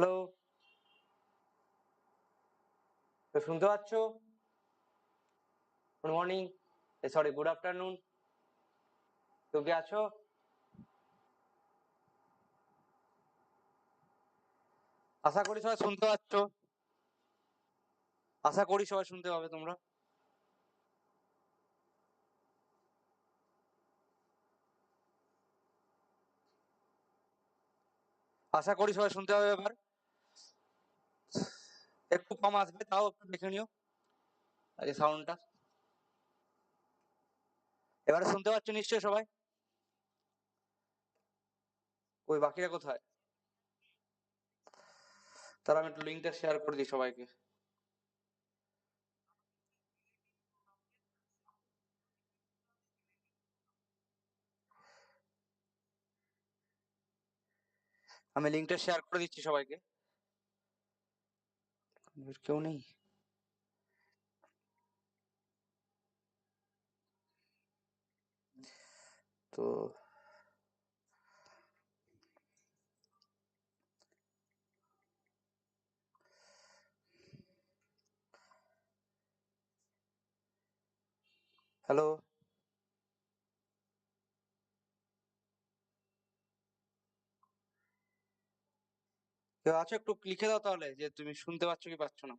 Hello? তো শুনতে পাচ্ছ? Good morning sorry good afternoon কেউ কি আছো? আশা করি সবাই শুনতে পাচ্ছ। আশা করি সবাই শুনতে পাবে তোমরা। আশা করি সবাই শুনতে পাবে এবার। একটু কম আসবে, তাও একটু দেখে নিও। আগে সাউন্ডটা এবারে শুনতে পাচ্ছ নিশ্চয় সবাই? ওই বাকিরা কোথায়? তাহলে আমি একটু লিঙ্কটা শেয়ার করে দিই সবাইকে। আমি লিঙ্কটা শেয়ার করে দিচ্ছি সবাইকে। কেউ নেই তো হ্যালো কেউ আছো একটু লিখে দাও তাহলে যে তুমি শুনতে পাচ্ছ কি পাচ্ছ না।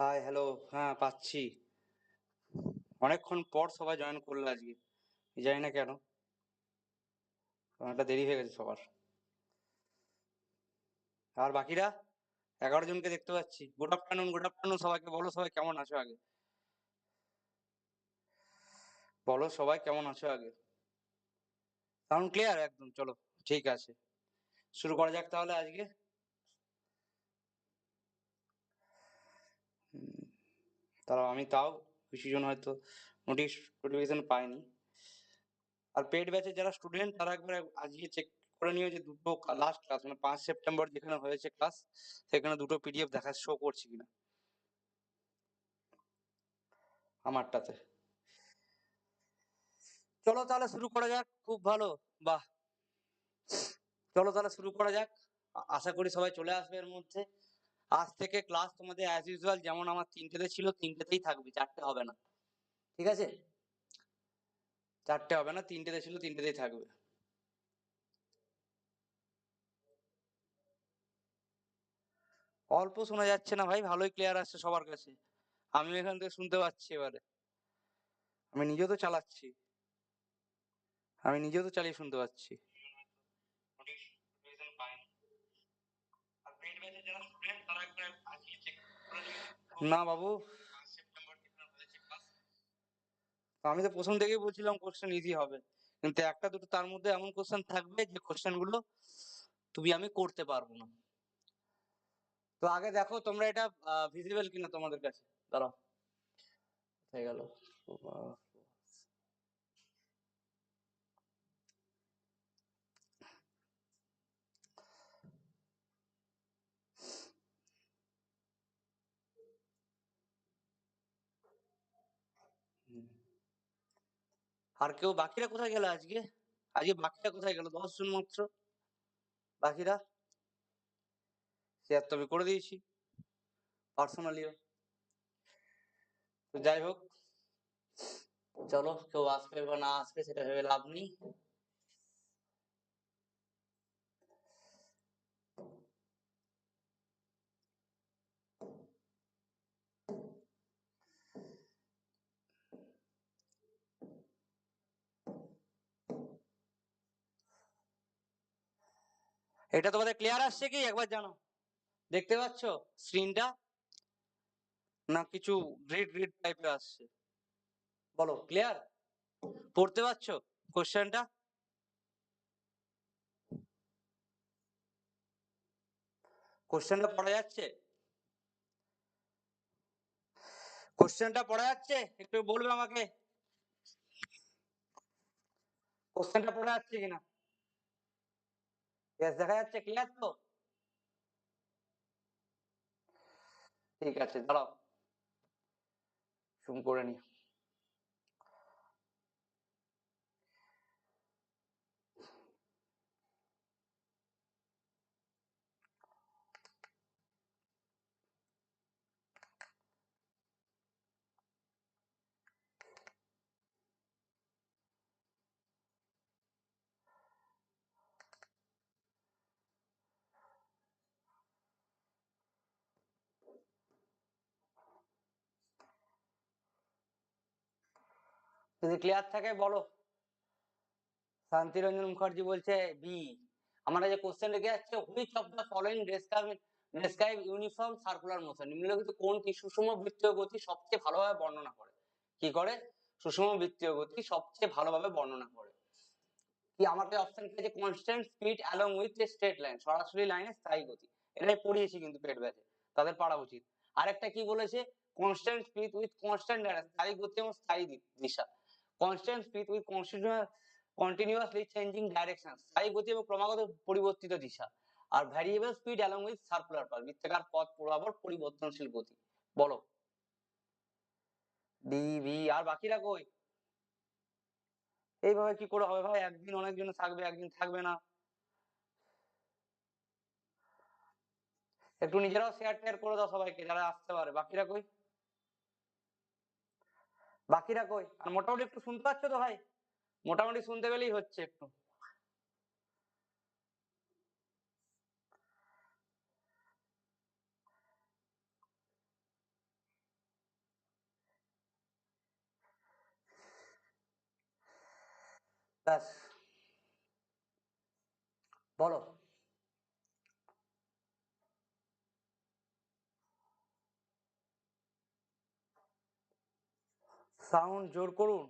হাই হ্যালো হ্যাঁ পাচ্ছি। অনেকক্ষণ পর সবাই জয়েন করল আজকে। জানি না কেন। একটা দেরি হয়ে গেছে সবার। আর বাকিরা? এগারো জনকে দেখতে পাচ্ছি। গুড আফটারনুন গুড আফটারনুন সবাইকে। বলো সবাই কেমন আছো আগে? বলো সবাই কেমন আছো আগে? সাউন্ড ক্লিয়ার একদম, চলো, ঠিক আছে। শুরু করা যাক তাহলে আজকে। তারা আমি তাও কিছু জন হয়তো নোটিশ নোটিফিকেশন পাইনি। আর পেড ব্যাচের যারা স্টুডেন্ট তারা একবার আজকে চেক করে নিও যে দুটো লাস্ট ক্লাস মানে পাঁচ সেপ্টেম্বর যেখানে হয়েছে ক্লাস সেখানে দুটো পিডিএফ দেখা শো করছে কিনা। আমারটাতে। চলো তাহলে শুরু করা যাক, খুব ভালো, বাহ। চলো তাহলে শুরু করা যাক। আশা করি সবাই চলে আসবে এর মধ্যে। আজ থেকে ক্লাস তোমাদের অ্যাজ ইউজুয়াল যেমন আমার তিনটেতে ছিল, তিনটেতেই থাকবে, চারটে হবে না। ঠিক আছে? চারটে হবে না, তিনটেতে ছিল, তিনটেতেই থাকবে। অল্প শোনা যাচ্ছে না ভাই, ভালোই ক্লিয়ার আসছে সবার কাছে। আমি এখান থেকে শুনতে পাচ্ছি এবারে। আমি নিজেও তো চালাচ্ছি। আমি নিজেও তো চালিয়ে শুনতে পাচ্ছি। না বাবু। আমি তো প্রথম থেকেই বলছিলাম কোশ্চেন ইজি হবে। কিন্তু একটা দুটো তার মধ্যে এমন কোশ্চেন থাকবে যে কোশ্চেনগুলো তুমি আমি করতে পারব না। তো আগে দেখো তোমরা এটা ভিজিবল কিনা তোমাদের কাছে? দাঁড়াও। হয়ে গেল। আর কেউ বাকিরা কোথায় গেল আজকে? আজকে বাকিরা কোথায় গেল? দশ জন মাত্র? বাকিরা? শেয়ার তো আমি করে দিয়েছি পার্সোনালিও তো যাই হোক, চলো কেউ আসবে বা না আসবে সেটা ভেবে লাভ নেই। এটা তোমাদের ক্লিয়ার আসছে কি? একবার জানো। দেখতে পাচ্ছ? স্ক্রিনটা না, কিছু রিড রিড টাইপের আসছে। বলো ক্লিয়ার পড়তে পারছ কোশ্চেনটা কোশ্চেনটা পড়া যাচ্ছে? কোশ্চেনটা পড়া যাচ্ছে? একটু বলবে আমাকে? কোশ্চেনটা পড়া যাচ্ছে কিনা? Yes, দেখা যাচ্ছে ক্লিয়ার তো ঠিক আছে দাঁড়াও। জুম করে নি যদি ক্লিয়ার থাকে বলো। শান্তিরঞ্জন মুখার্জি বলছে বি আমরা যে কোশ্চেন লিখে যাচ্ছে which of the following describe uniform circular motion নিম্নলিখিত কোনটি সুষম বৃত্তীয় গতি সবচেয়ে ভালোভাবে বর্ণনা করে? কি করে? সুষম বৃত্তীয় গতি সবচেয়ে ভালোভাবে বর্ণনা করে। কি আমাকে অপশন পেয়েছে constant speed along with a straight line সরাসরি লাইনে স্থায়ী গতি। এটাই পড়িয়েছি কিন্তু পেট ব্যাচে তাদের পড়া উচিত। আরেকটা কি বলেছে? কনস্ট্যান্ট স্পিড উইথ কনস্ট্যান্ট স্থায়ী গতি এবং স্থায়ী দিশা। Constant speed with continuously changing direction স্থায়ী গতি এবং ক্রমাগত পরিবর্তিত দিশা, আর variable speed along with circular path বৃত্তাকার পথ বরাবর পরিবর্তনশীল গতি। বলো। ডি ভি আর বাকিরা কই? এইভাবে কি করে হবে ভাই? একদিন অনেকজন থাকবে, একদিন থাকবে না। একটু নিজেরাও শেয়ার টেয়ার করে দাও সবাইকে, যারা আসতে পারে। বাকিরা কই? বাকিরা কই? আর মোটামুটি একটু শুনতে পাচ্ছ তো ভাই? মোটামুটি শুনতে পেলেই হচ্ছে একটু। ব্যাস। বলো। সাউন্ড জোর করুন।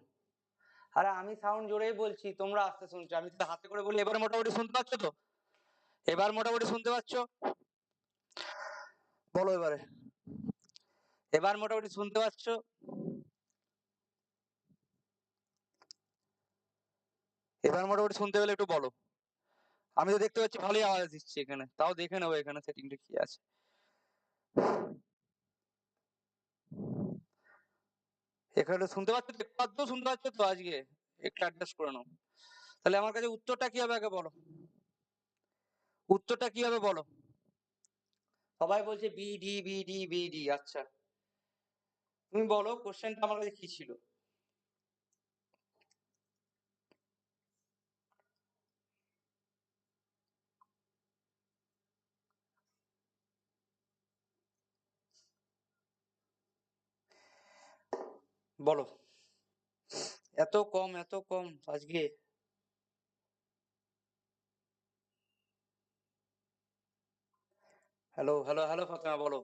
আরে আমি সাউন্ড জোরেই বলছি, তোমরা আস্তে শুনছো। আমি তো হাতে করে বলি, এবার মোটামুটি শুনতে পাচ্ছ তো? এবার মোটামুটি শুনতে পাচ্ছ? বলো এবারে। এবার মোটামুটি শুনতে পাচ্ছ? এবার মোটামুটি শুনতে পেলে একটু বলো। আমি তো দেখতে পাচ্ছি ভালোই আওয়াজ দিচ্ছি এখানে। তাও দেখে নেব এখানে সেটিংটা কি আছে। এখানে শুনতে পাচ্ছ? তো একটু শুনতে পাচ্ছ তো আজকে? একটু অ্যাডজাস্ট করে নাও। তাহলে আমার কাছে উত্তরটা কি হবে আগে বলো? উত্তরটা কি হবে বলো? সবাই বলছে BD B D B D আচ্ছা। তুমি বলো কোশ্চেনটা আমার কাছে কি ছিল? বলো। এত কম এত কম আজকে। হ্যালো হ্যালো হ্যালো ফাতেমা, বলো।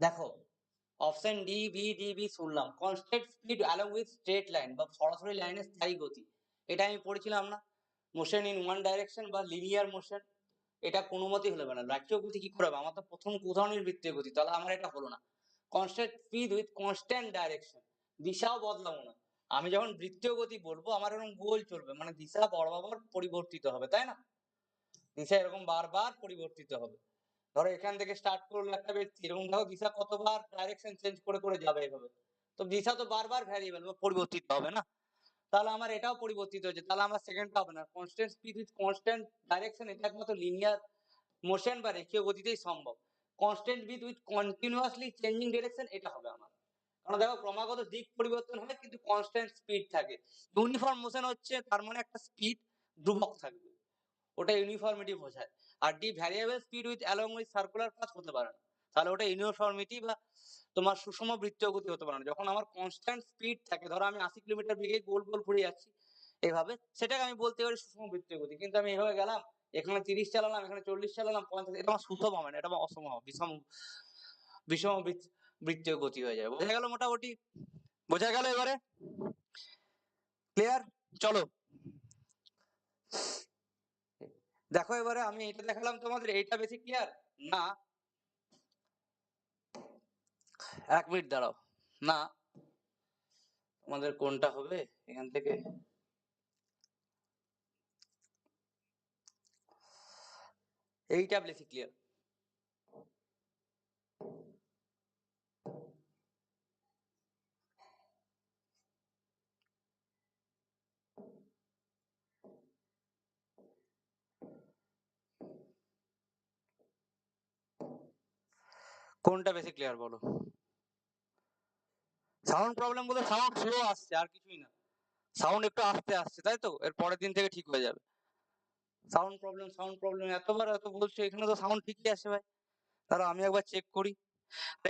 দেখো option D B D B শুনলাম। Constant speed along with straight line বা সরাসরি লাইনের স্থায়ী গতি। এটা আমি পড়েছিলাম না। মোশন ইন ওয়ান ডাইরেকশন বা লিনিয়ার মোশন এটা কোনো মতেই হলে না। রাষ্ট্রীয় গতি কি করে আমার তো প্রথম উদাহরণের বৃত্তীয় গতি, তাহলে আমার এটা হলো না। Constant speed with constant direction দিশাও বদলাবো না। আমি যখন বৃত্তীয় গতি বলব, আমার এরকম গোল চলবে। মানে দিশা বরাবর পরিবর্তিত হবে, তাই না? দিশা এরকম বারবার পরিবর্তিত হবে। ধরো এখান থেকে স্টার্ট করল একটা ব্যক্তি, এরকম ধরো দিশা কতবার ডাইরেকশন চেঞ্জ করে করে যাবে এভাবে। তো দিশা তো বারবার ভ্যারিয়েবল পরিবর্তিত হবে না? তাহলে আমার এটাও পরিবর্তিত হচ্ছে তাহলে আমার সেকেন্ডটা হবে না। Constant speed with constant direction এটা একমাত্র লিনিয়ার মোশন বা রেখীয় গতিতেই সম্ভব। Constant bit with continuously changing direction এটা হবে আমার। কারণ দেখো, ক্রমাগত দিক পরিবর্তন হয়, কিন্তু কনস্ট্যান্ট স্পিড থাকে। ইউনিফর্ম মোশন হচ্ছে, তার মানে একটা স্পিড ধ্রুবক থাকবে। ওটা ইউনিফর্মিটি বোঝায়। আর D variable speed with along with circular path হতে পারে না। তাহলে ওটা ইউনিফর্মিটি বা তোমার সুষম বৃত্তীয় গতি হতে পারে না। যখন আমার কনস্ট্যান্ট স্পিড থাকে, ধরো আমি আশি কিলোমিটার বেগে গোল গোল ঘুরে যাচ্ছি, এভাবে, সেটাকে আমি বলতে পারি সুষম বৃত্তীয় গতি। কিন্তু আমি এভাবে গেলাম, এখানে তিরিশ চালালাম, এখানে চল্লিশ চালালাম, পঞ্চাশ, এটা আমার সুষম হবে না, এটা আমার অসম হবে। বিষম বিষম বৃত্ত- বৃত্তীয় গতি হয়ে যাবে। বোঝা গেল মোটামুটি? বোঝা গেল এবারে? ক্লিয়ার চলো। দেখো এবারে আমি এটা দেখালাম তোমাদের, এইটা বেশি ক্লিয়ার না। এক মিনিট দাঁড়াও। না। তোমাদের কোনটা হবে এখান থেকে? এইটা বেশি ক্লিয়ার কোনটা বেশি ক্লিয়ার বলো? সাউন্ড প্রবলেম বলতে সাউন্ড স্লো আসছে, আর কিছুই না। সাউন্ড একটু আস্তে আসছে, তাই তো? এর পরের দিন থেকে ঠিক হয়ে যাবে। সাউন্ড প্রবলেম সাউন্ড প্রবলেম এতবার এত বলছো, এখানে তো সাউন্ড ঠিকই আছে ভাই। তাহলে আমি একবার চেক করি।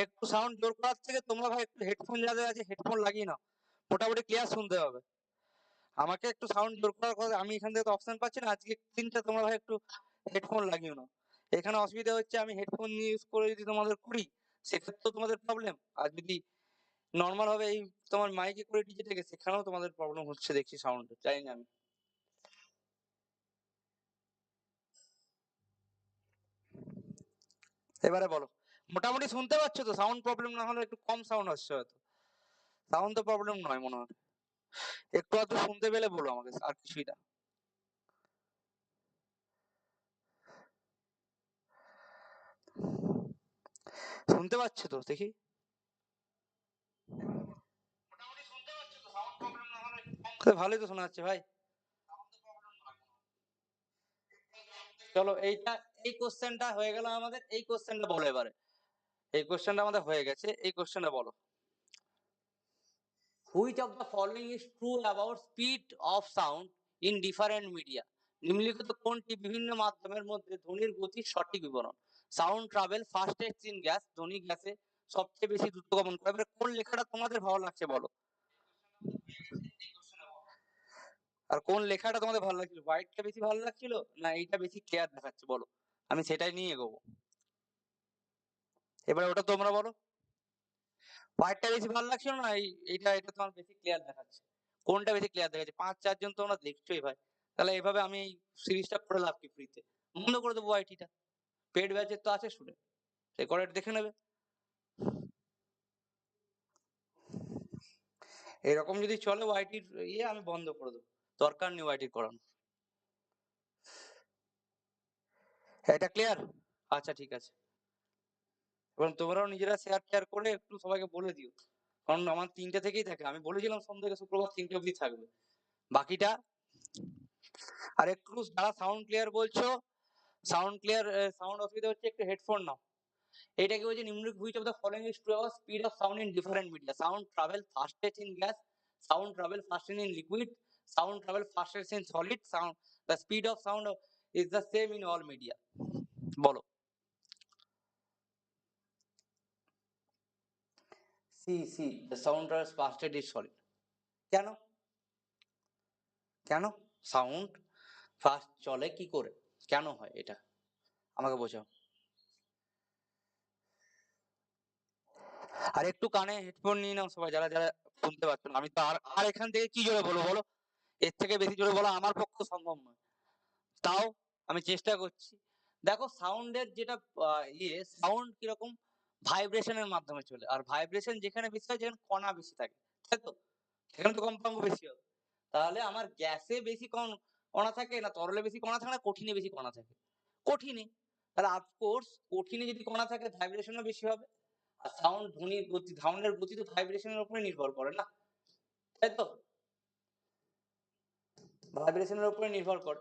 একটু সাউন্ড জোর করার থেকে তোমরা ভাই একটু হেডফোন যাদের আছে হেডফোন লাগিয়ে নাও। মোটামুটি ক্লিয়ার শুনতে হবে আমাকে একটু সাউন্ড জোর করার কথা, আমি এখান থেকে তো অপশন পাচ্ছি না। আজকে দিনটা তোমরা ভাই একটু হেডফোন লাগিয়ে নাও। এখানে অসুবিধা হচ্ছে, আমি হেডফোন ইউজ করে যদি তোমাদের করি সেক্ষেত্রেও তোমাদের প্রবলেম আর যদি নর্মাল ভাবে এই তোমার মাইকে করে ডিজে থেকে সেখানেও তোমাদের প্রবলেম হচ্ছে দেখছি সাউন্ড জানি না আমি। এবারে বলো, মোটামুটি শুনতে পাচ্ছ তো সাউন্ড প্রবলেম না হলে একটু কম সাউন্ড আসছে হয়তো। সাউন্ড তো প্রবলেম নয় মনে হয়। একটু আধটু শুনতে পেলে বলো আমাকে, আর কিছুই না। শুনতে পাচ্ছ তো, দেখি। ভালোই তো শোনা যাচ্ছে ভাই। চলো এইটা, এই কোশ্চেনটা হয়ে গেল আমাদের, এই কোশ্চেনটা বলো এবারে। এই কোশ্চেনটা আমাদের হয়ে গেছে, এই কোশ্চেনটা বলো। Which of the following is true about speed of sound in different media নিম্নলিখিত কোনটি বিভিন্ন মাধ্যমের মধ্যে ধ্বনির গতির সঠিক বিবরণ? Sound travel fastest in gas ধ্বনি গ্যাসে সবচেয়ে বেশি দ্রুত গমন করে। এবারে কোন লেখাটা তোমাদের ভালো লাগছে বলো? আর কোন লেখাটা তোমাদের ভালো লাগছিল? হোয়াইটটা বেশি ভালো লাগছিল না এইটা বেশি ক্লিয়ার দেখাচ্ছে? বলো। আমি সেটাই নিয়ে এগোবো। এবারে ওটা তোমরা বলো। হোয়াইটটা বেশি ভালো লাগছিল না? এই, এইটা, এটা তোমার বেশি ক্লিয়ার দেখাচ্ছে। কোনটা বেশি ক্লিয়ার দেখাচ্ছে? পাঁচ চারজন তোমরা দেখছোই ভাই। তাহলে এভাবে আমি এই সিরিজটা করে লাভ কি ফ্রিতে বন্ধ করে দেবো আইটিটা পেড ব্যাচের তো আছে স্টুডেন্ট রেকর্ডেড দেখে নেবে। এরকম যদি চলে ওয়াইটির ইয়ে আমি বন্ধ করে দেবো। দরকার নেই ওয়াইটির করানো এটা ক্লিয়ার আচ্ছা ঠিক আছে। এবং তোমরাও নিজেরা শেয়ার টেয়ার করে একটু সবাইকে বলে দিও। কারণ আমার তিনটে থেকেই থাকে। আমি বলেছিলাম সোম থেকে শুক্রবার তিনটে অবধি থাকবে। বাকিটা? আর একটু যারা সাউন্ড ক্লিয়ার বলছো? সাউন্ড ক্লিয়ার সাউন্ড অসুবিধা হচ্ছে, একটু হেডফোন নাও। এটাকে বলছে নিম্নলিখিত which of the following is true about speed of sound in different media sound travel fastest in gas sound travel fastest in liquid sound travel fastest in solid sound the speed of sound is the same in all media বলো। C C the sound travels fastest is solid কেন? কেন? Sound fast চলে কি করে? কেন হয় এটা? আমাকে বোঝাও। আর একটু কানে হেডফোন নিয়ে নাও সবাই, যারা যারা শুনতে পাচ্ছ না আমি তো আর আর এখান থেকে কি জোরে বলব বলো? এর থেকে বেশি জোরে বলা আমার পক্ষে সম্ভব নয়। তাও আমি চেষ্টা করছি। দেখো সাউন্ডের যেটা ইয়ে সাউন্ড কীরকম ভাইব্রেশনের মাধ্যমে চলে। আর ভাইব্রেশন যেখানে বেশি হয়, যেখানে কণা বেশি থাকে। তাই তো? সেখানে তো কম্পাঙ্ক বেশি হবে। তাহলে আমার গ্যাসে বেশি কণ, কণা থাকে না, তরলে বেশি কণা থাকে না, কঠিনে বেশি কণা থাকে। কঠিনে। তাহলে অফকোর্স কঠিনে যদি কণা থাকে ভাইব্রেশনও বেশি হবে। আর সাউন্ড ধ্বনির গতি সাউন্ডের গতি তো ভাইব্রেশনের উপরে নির্ভর করে না? তাই তো? ভাইব্রেশনের উপরে নির্ভর করে।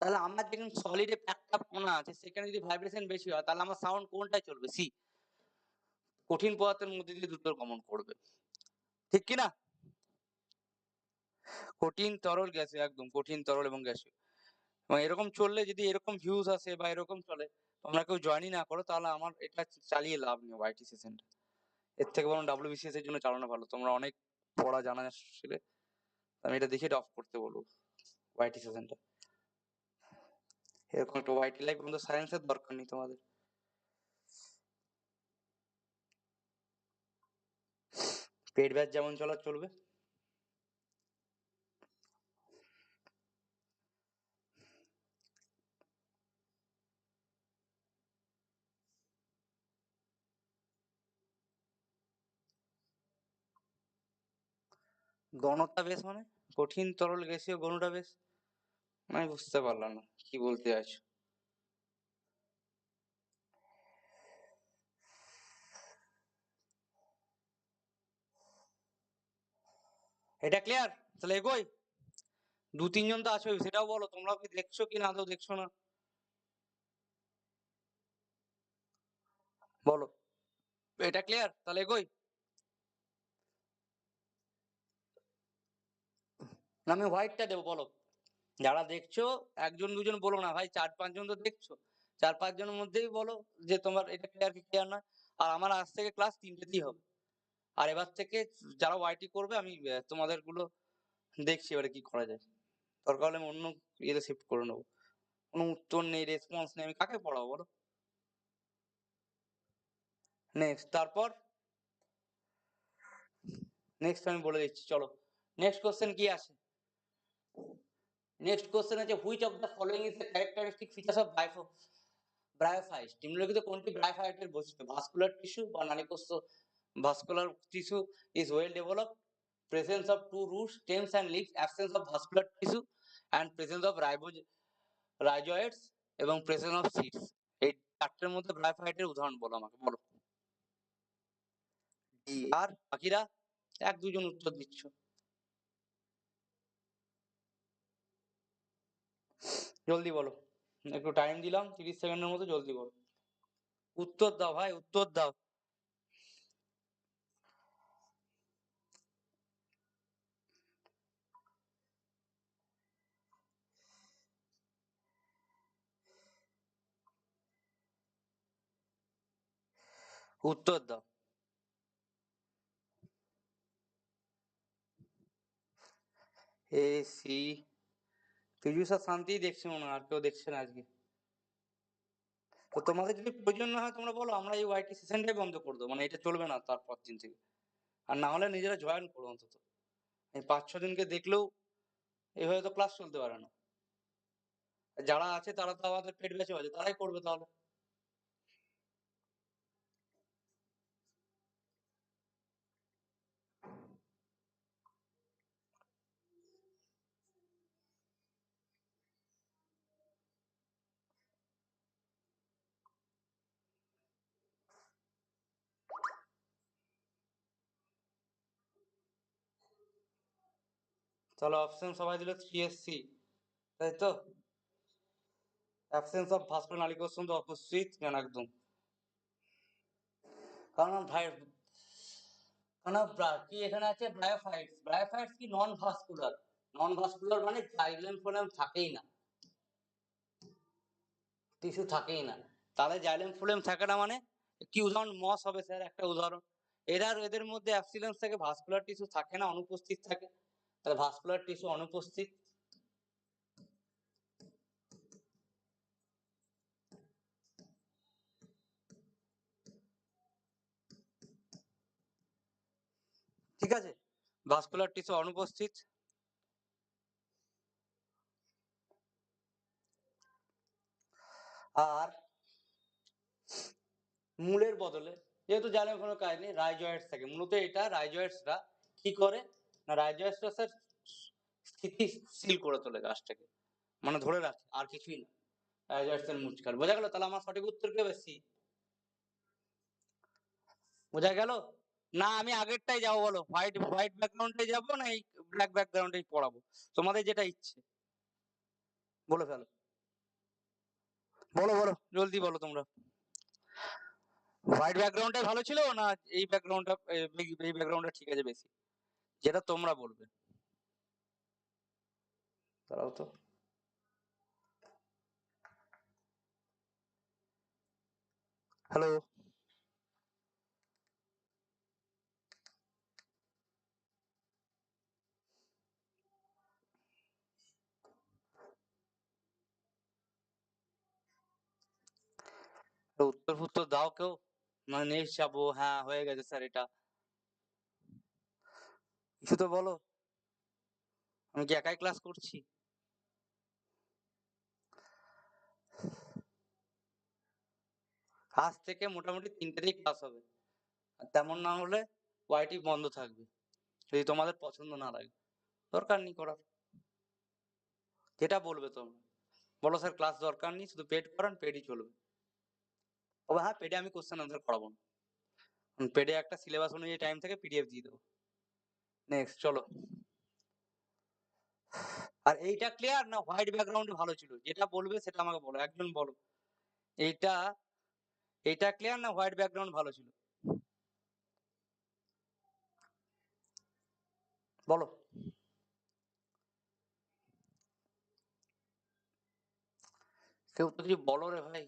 তাহলে আমার যেখানে সলিডে একটা কণা আছে, সেখানে যদি ভাইব্রেশন বেশি হয়, তাহলে আমার সাউন্ড কোনটায় চলবে? সি কঠিন পদার্থের মধ্যে দিয়ে দ্রুত গমন করবে। ঠিক কি না কঠিন তরল গ্যাসে, একদম কঠিন তরল এবং গ্যাসে। এবং এরকম চললে যদি এরকম ভিউজ আসে বা এরকম চলে তোমরা কেউ জয়েনই না করো, তাহলে আমার এটা চালিয়ে লাভ নেই ওয়াইটি সেশনটা এর থেকে বরং ডাব্লিউবিসিএস এর জন্য চালানো ভালো। তোমরা অনেক পড়া জানা ছিলে আমি এটা দেখে অফ করতে বলব ওয়াইটি সেশনটা এরকম একটা ওয়াইটি লাইফ কিন্তু সায়েন্সের দরকার নেই তোমাদের। পেট ব্যাচ যেমন চলার, চলবে। গণতা বেশ মানে? কঠিন, তরল গ্যাসীয় গণটা বেশ? আমি বুঝতে পারলাম না, কি বলতে চাইছো? এটা ক্লিয়ার তাহলে এগোই। দু, তিনজন তো আছো, সেটাও বলো তোমরা কি দেখছ কি না আদৌ দেখছ না। বলো। এটা ক্লিয়ার তাহলে এগোই। না, আমি হোয়াইটটা দেবো বলো। যারা দেখছ একজন দুজন বলো না ভাই চার পাঁচজন তো দেখছ। চার পাঁচজনের মধ্যেই বলো যে তোমার এটা ক্লিয়ার কি ক্লিয়ার না। আর আমার আজ থেকে ক্লাস তিনটেতেই হবে। আর এবার থেকে যারা ওয়াইটি করবে আমি তোমাদেরগুলো দেখছি এবারে কি করা যায়। দরকার হলে আমি অন্য ইয়েতে শিফট করে নেব। কোনো উত্তর নেই রেসপন্স নেই আমি কাকে পড়াবো বলো? নেক্সট তারপর? নেক্সট আমি বলে দিচ্ছি চলো। নেক্সট কোশ্চেন কি আছে নেক্সট কোশ্চেন আছে which of the following is the characteristic features of ব্রাইফো bryophyte নিম্নলিখিত কোনটি ব্রায়োফাইটের বৈশিষ্ট্য? ভাস্কুলার টিস্যু বা নালীকোষ vascular tissue is well developed presence of two roots, stems and leaves, absence of vascular tissue and presence of riboz, rhizoids এবং presence of seeds. এই চারটের মধ্যে ব্রায়োফাইটের উদাহরণ বলো আমাকে, বলো। আর বাকিরা এক দুজন উত্তর দিচ্ছ। জলদি বলো। একটু টাইম দিলাম, তিরিশ সেকেন্ডের মতো জলদি বলো। উত্তর দাও ভাই, উত্তর দাও। উত্তর দাও। এ সি পীযুষ আর শান্তিই দেখছে মনে আর কেউ দেখছে না আজকে তো তোমাদের যদি প্রয়োজন না হয় তোমরা বলো আমরা এই ওয়াইটি সেশনটাই বন্ধ করে দেবো মানে এটা চলবে না তারপর দিন থেকে আর না হলে নিজেরা জয়েন করো অন্তত এই পাঁচ ছ দিনকে দেখলেও এভাবে তো ক্লাস চলতে পারে না যারা আছে তারা তো আমাদের পেট বেঁচে আছে তারাই করবে তাহলে তাহলে অপশন সবাই দিল থ্রি এস সি তাই তো? অ্যাবসেন্স অফ ভাস্কুলার নালীকোষণ তো অপোজিট কেন একদম? কারণ ভাই কারণ কি এখানে আছে? ব্রায়োফাইটস ব্রায়োফাইটস কি নন ভাস্কুলার নন ভাস্কুলার মানে জাইলেম ফোলাম থাকেই না। টিস্যু থাকেই না। তাহলে জাইলেম ফোলেম থাকে না মানে কি উদাহরণ? মস হবে স্যার, একটা উদাহরণ। এরা, এদের মধ্যে অ্যাবসিলেন্স থাকে ভাস্কুলার টিস্যু থাকে না, অনুপস্থিত থাকে। তাহলে ভাস্কুলার টিস্যু অনুপস্থিত। ঠিক আছে? ভাস্কুলার টিস্যু অনুপস্থিত। আর মূলের বদলে, যেহেতু জালের কোনো কাজ নেই রাইজয়েডস থাকে। মূলত এটা রাইজয়েডসরা কি করে? না রাইজয়েডসরা স্যার স্থিতিশীল করে তোলে গাছটাকে। মানে ধরে রাখে আর কিছুই না। রাইজয়েডস এর মুচকার বোঝা গেল? তাহলে আমার সঠিক উত্তর কে বেশি? বোঝা গেল? না আমি আগেরটাই যাব বলো। হোয়াইট হোয়াইট ব্যাকগ্রাউন্ডে যাব না এই ব্ল্যাক ব্যাকগ্রাউন্ডে পড়াবো? তোমাদের যেটা ইচ্ছে। বলে ফেলো। বলো বলো। জলদি বলো তোমরা। হোয়াইট ব্যাকগ্রাউন্ডটাই ভালো ছিল না এই ব্যাকগ্রাউন্ডটা এই ব্যাকগ্রাউন্ডটা ঠিক আছে বেশি? যেটা তোমরা বলবে। দাঁড়াও তো। হ্যালো উত্তর ফুত্তর দাও কেউ? মানে নিয়ে যাব হ্যাঁ হয়ে গেছে স্যার এটা। কিছু তো বলো। আমি কি একাই ক্লাস করছি? আজ থেকে মোটামুটি তিনটেতেই ক্লাস হবে। আর তেমন না হলে ওয়াইটি বন্ধ থাকবে। যদি তোমাদের পছন্দ না লাগে। দরকার নেই করার। যেটা বলবে তোমরা। বলো স্যার ক্লাস দরকার নেই। শুধু পেড করান পেডই চলবে। তবে হ্যাঁ পেডে আমি কোশ্চেন আনসার করাবো না। পেডে একটা সিলেবাস অনুযায়ী টাইম থেকে পিডিএফ দিয়ে দেবো। নেক্সট চলো। আর এইটা ক্লিয়ার না হোয়াইট ব্যাকগ্রাউন্ডে ভালো ছিল? যেটা বলবে সেটা আমাকে বলো, একজন বলো। এইটা এইটা ক্লিয়ার না হোয়াইট ব্যাকগ্রাউন্ড ভালো ছিল? বলো। কেউ তো কিছু বলো রে ভাই।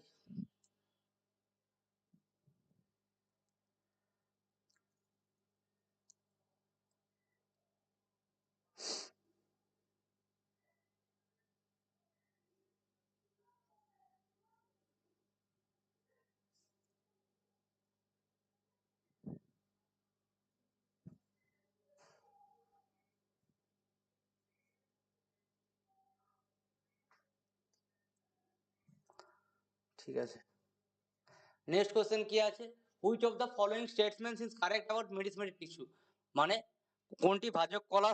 ঠিক আছে। নেক্সট কোশ্চেন কি আছে? Which of the following statements is correct about meristematic tissue মানে কোনটি ভাজক কলা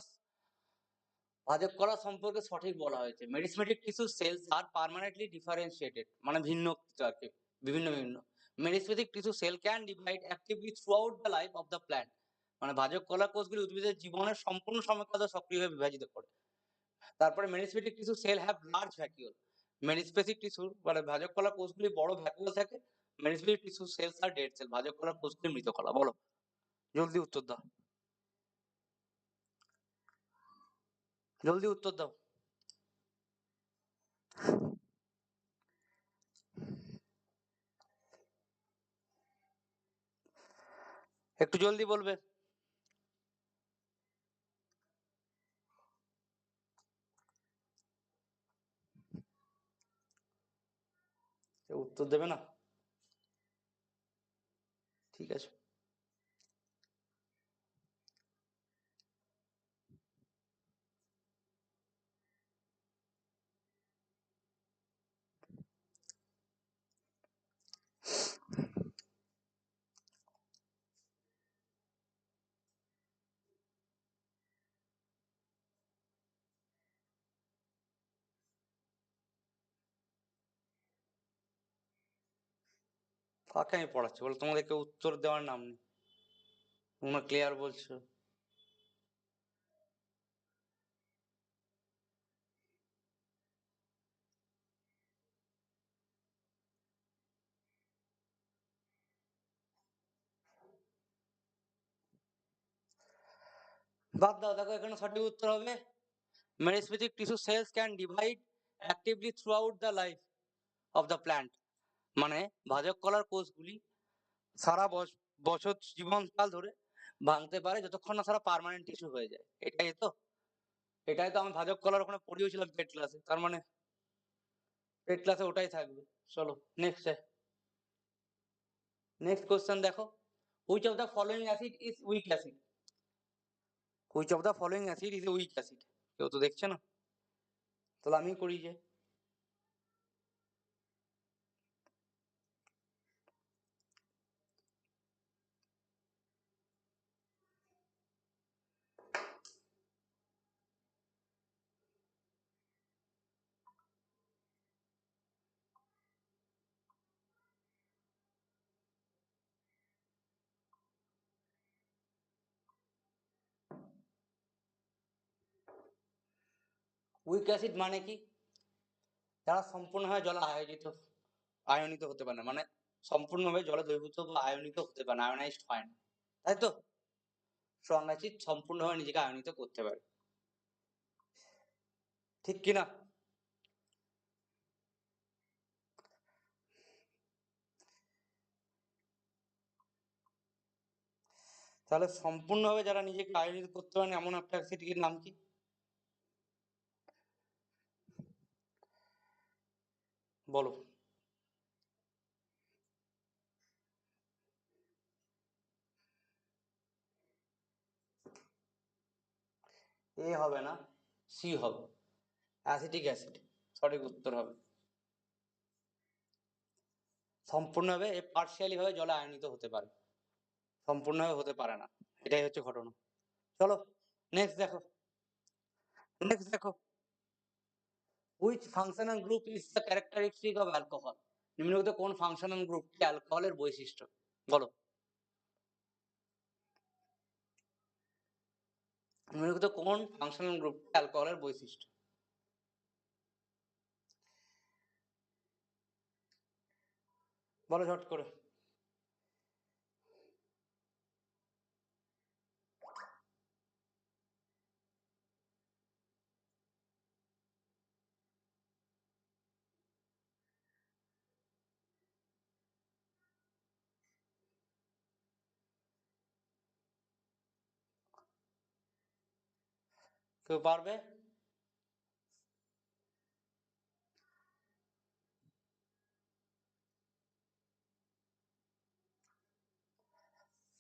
ভাজক কলা সম্পর্কে সঠিক বলা হয়েছে? Meristematic tissue cells are permanently differentiated মানে ভিন্ন আর কি, বিভিন্ন বিভিন্ন meristematic tissue cell can divide actively throughout the life of the plant মানে ভাজক কলা কোষগুলি উদ্ভিদের জীবনের সম্পূর্ণ সময়কাল সক্রিয়ভাবে বিভাজিত করে। তারপরে meristematic tissue cell have large vacuole মেনিস্পেসিক tissue মানে ভাজক কলা কোষগুলি বড় ভ্যাকুয়াল থাকে মেনিসপেসিক tissue cells are dead cell ভাজক কলা কোষগুলি মৃত কলা, বলো। জলদি উত্তর দাও। জলদি উত্তর দাও। একটু জলদি বলবে। কেউ উত্তর দেবে না? ঠিক আছে। কাকে আমি পড়াচ্ছি। বলো, তোমাদেরকে উত্তর দেওয়ার নাম নেই। তোমরা ক্লিয়ার বলছো। বাদ দাও, দেখো এখানে সঠিক উত্তর হবে। Meristematic tissue cells can divide actively throughout the life of the plant. মানে ভাজক কলার কোষগুলি সারা বছ- বছর জীবনকাল ধরে ভাঙতে পারে যতক্ষণ না সারা পার্মানেন্ট টিস্যু হয়ে যায়। এটাই তো। এটাই তো আমি ভাজক কলার ওখানে পড়িয়েছিলাম পেট ক্লাসে তার মানে পেট ক্লাসে ওটাই থাকবে। চলো নেক্সট নেক্সট কোশ্চেন দেখো। Which of the following acid is weak acid which of the following acid is weak acid কেউ তো দেখছে না? তাহলে আমি করি যে। উইক অ্যাসিড মানে কি? তারা সম্পূর্ণভাবে জলে আয়োজিত, আয়নিত হতে পারে না। মানে সম্পূর্ণভাবে জলে দ্রবীভূত বা আয়নিত হতে পারে না, আয়নাইজড হয় না। তাই তো? স্ট্রং অ্যাসিড সম্পূর্ণভাবে নিজেকে আয়নিত করতে পারে। ঠিক কিনা? তাহলে সম্পূর্ণভাবে যারা নিজেকে আয়োজিত করতে পারেন, এমন একটা অ্যাসিডের নাম কি? বলো। এ হবে না, সি হবে। অ্যাসিটিক অ্যাসিড, সঠিক উত্তর হবে। সম্পূর্ণভাবে এ পার্শিয়ালি ভাবে জলে আয়নিত হতে পারে। সম্পূর্ণভাবে হতে পারে না। এটাই হচ্ছে ঘটনা। চলো নেক্সট দেখো। নেক্সট দেখো। Which functional group is the characteristic of alcohol নিম্নলিখিত কোন ফাংশনাল গ্রুপটি অ্যালকোহলের বৈশিষ্ট্য? বলো। নিম্নলিখিত কোন ফাংশনাল গ্রুপটি অ্যালকোহলের বৈশিষ্ট্য? বলো ঝট করে। কেউ পারবে?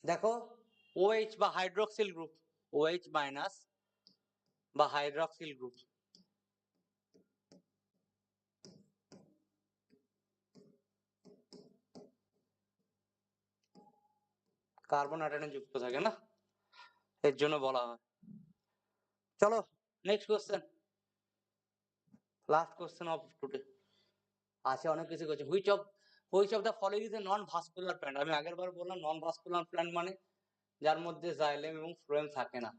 দেখো OH বা হাইড্রোক্সিল গ্রুপ OH মাইনাস বা হাইড্রোক্সিল গ্রুপ কার্বন অ্যাটনে যুক্ত থাকে না? এর জন্য বলা হয়। চলো। Next question last question of today আছে অনেক কিছু করছে। Which of which of the following is a non vascular plant আমি আগের বার বললাম নন ভাস্কুলার প্ল্যান্ট মানে যার মধ্যে জাইলেম এবং ফ্লোয়েম থাকে না।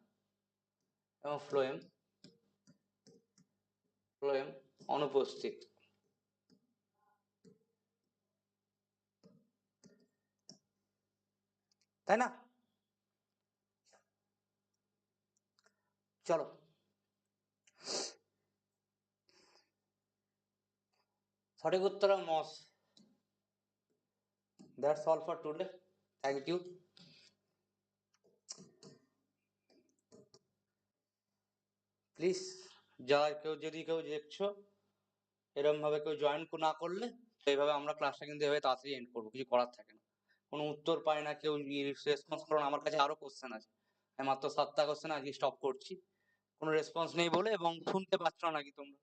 এবং ফ্লোয়েম ফ্লোয়েম অনুপস্থিত। তাই না? চলো। সঠিক উত্তর moss that's all for today thank you please যারা কেউ যদি কেউ দেখছ এরকম ভাবে কেউ জয়েন না করলে, তো এইভাবে আমরা ক্লাসটা কিন্তু এভাবে তাড়াতাড়ি এন্ড করব, কিছু করার থাকে না। কোনো উত্তর পায় না, কেউ রেসপন্স করো আমার কাছে আরও কোশ্চেন আছে। আমি মাত্র সাতটা কোশ্চেন আজকে স্টপ করছি। কোনো রেসপন্স নেই বলে এবং শুনতে পাচ্ছ না নাকি তোমরা।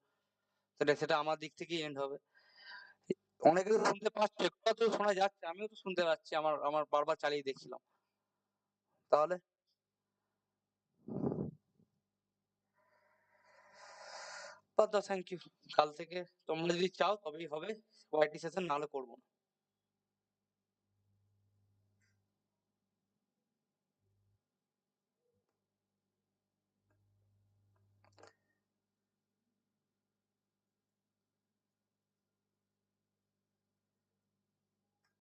সেটা সেটা আমার দিক থেকেই এন্ড হবে। অনেকে তো শুনতে পাচ্ছে একটু তো শোনা যাচ্ছে, আমিও তো শুনতে পাচ্ছি, আমার আমার বারবার চালিয়ে দেখছিলাম। তাহলে? থ্যাংক ইউ কাল থেকে তোমরা যদি চাও, তবেই হবে। ওয়াইটি সেশন নাহলে করব না।